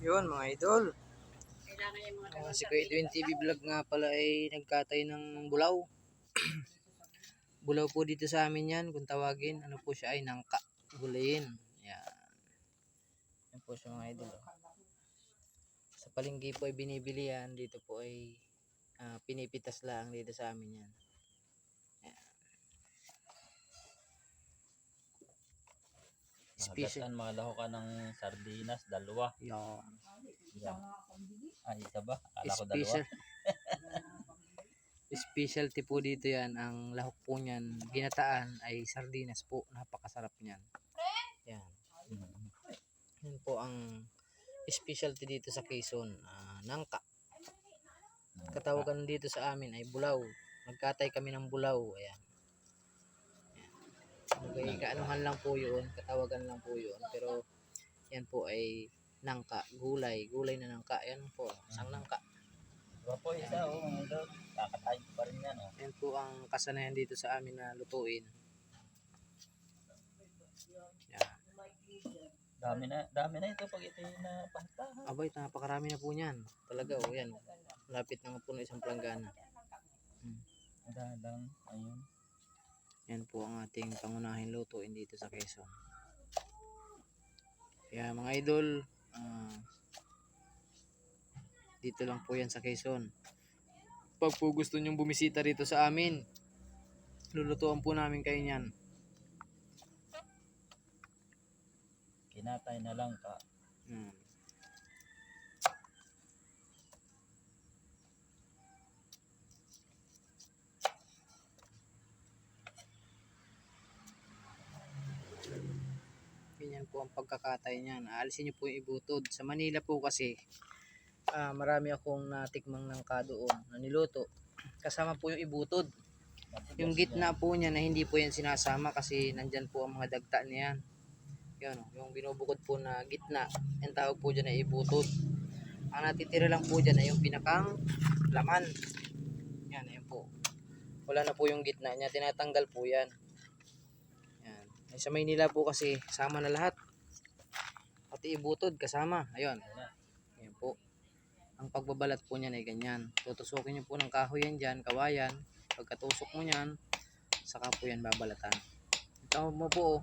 Yun mga idol. Uh, si Kuya Edwin TV vlog nga pala ay nagkatay ng bulaw. bulaw po dito sa amin yan kung tawagin. Ano po siya ay nangka. Gulayin. Yan. Yan po siya mga idol. Sa palengke po ay binibili yan. Dito po ay ah, pinipitas lang dito sa amin yan. Special. Hagatan mga laho ka ng sardinas, dalawa. Yan. Yan. Ay, isa ba? Akala ko dalawa. Special. Specialty po dito yan. Ang lahok po niyan, ginataan ay sardinas po. Napakasarap niyan. Yan. Mm. Yan po ang specialty dito sa Quezon. ah, nangka. Katawagan dito sa amin ay bulaw. Nagkatay kami ng bulaw. Ayan. Okay, kaanuhan lang po yun. Katawagan lang po yun. Pero yan po ay nangka. Gulay. Gulay na nangka. Yan po. Isang nangka. Diba po isa, oh, mga idol. Kakatayin pa rin yan, oh. Yan po ang kasanayan dito sa amin na lutuin. Yan. Dami na, dami na ito pag ito yung napahtahan. Abay, napakarami na po niyan. Talaga, oh, yan. Lapit na nga po ng isang planggana. Dadang, ayun. Yan po ang ating pangunahing lutuin dito sa Quezon. Kaya mga idol, ah, dito lang po yan sa Quezon. Pag po gusto nyong bumisita rito sa amin, lulutuan po namin kayo niyan. Kinatay na lang ka. Hmm. Ganyan po ang pagkakatay niyan. Aalisin niyo po yung ibutod. Sa Manila po kasi, ah, marami akong natikmang ng kadoon na niluto. Kasama po yung ibutod. Yung gitna po niya na hindi po yan sinasama kasi nandyan po ang mga dagta niyan. Yan, oh, yung binubukod po na gitna, yung tawag po dyan ay ibutod. Ang natitira lang po dyan ay yung pinakang laman. Yan, ayan po. Wala na po yung gitna niya, tinatanggal po yan. Ay, sa Maynila po kasi, sama na lahat. Pati ibutod, kasama. Ayun. Ayan po. Ang pagbabalat po niyan ay ganyan. Tutusukin niyo po ng kahoy yan dyan, kawayan. Pagkatusok mo niyan, saka po yan babalatan. Ito mo po, oh.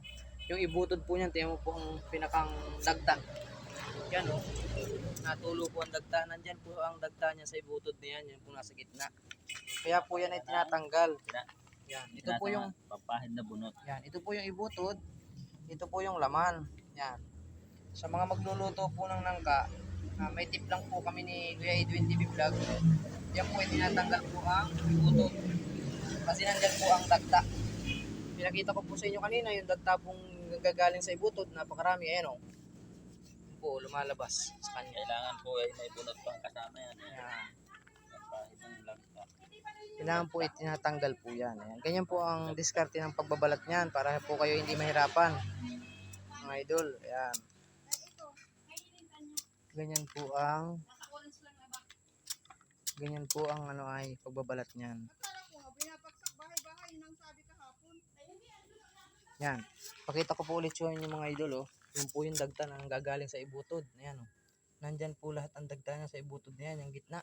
yung ibutod po niyan, tingnan mo po ang pinakang dagta. Yan oh. Natulo po ang dagta. Nandyan po ang dagta niya sa ibutod niyan. Yan po nasa gitna. Kaya po yan ay tinatanggal. Yan. Ito po yung Papahid na bunot. yan, ito po yung ibutod. Ito po yung laman. Yan. Sa mga magluluto po ng nangka, ah, may tip lang po kami ni Kuya Edwin TV Vlog. Yan po tinatanggal po ang ibutod. Kasi nandyan po ang dagta. Pinakita ko po sa inyo kanina yung dagta pong gagaling sa ibutod. Napakarami. Ayan o. Yan po, lumalabas sa kanya. Kailangan po ay may bunot pang kasama yan. Eh. Yan. Papahid ng langka. Kailangan po itinatanggal po yan. Ayan. Ganyan po ang diskarte ng pagbabalat niyan para po kayo hindi mahirapan. Mga idol, ayan. Ganyan po ang ganyan po ang ano ay pagbabalat niyan. Yan. Pakita ko po ulit yun yung mga idol oh. Yung po yung dagta na gagaling sa ibutod. Ayan oh. Nandyan po lahat ang dagta niya sa ibutod na yan, yung gitna.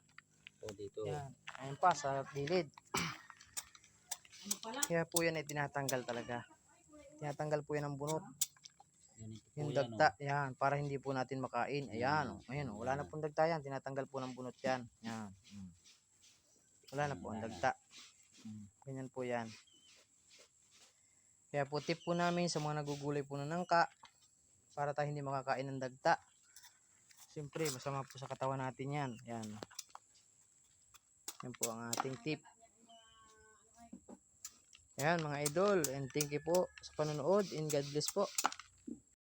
So dito, Yan. Ayan pa sa gilid. Kaya po yan ay tinatanggal talaga. Tinatanggal po yan ang bunot. po Yung yan. dagta, yan. Para hindi po natin makain. Ayan, oh. Ayan, oh. Wala na pong dagta yan. Tinatanggal po ng bunot yan. Yan. Mm. Wala na po ang dagta. Ganyan po yan. Kaya po tip po namin sa mga nagugulay po ng nangka para tayo hindi makakain ng dagta. Siyempre, masama po sa katawan natin yan. Yan. Yan po ang ating tip. Ayan mga idol. And thank you po sa panonood. And God bless po.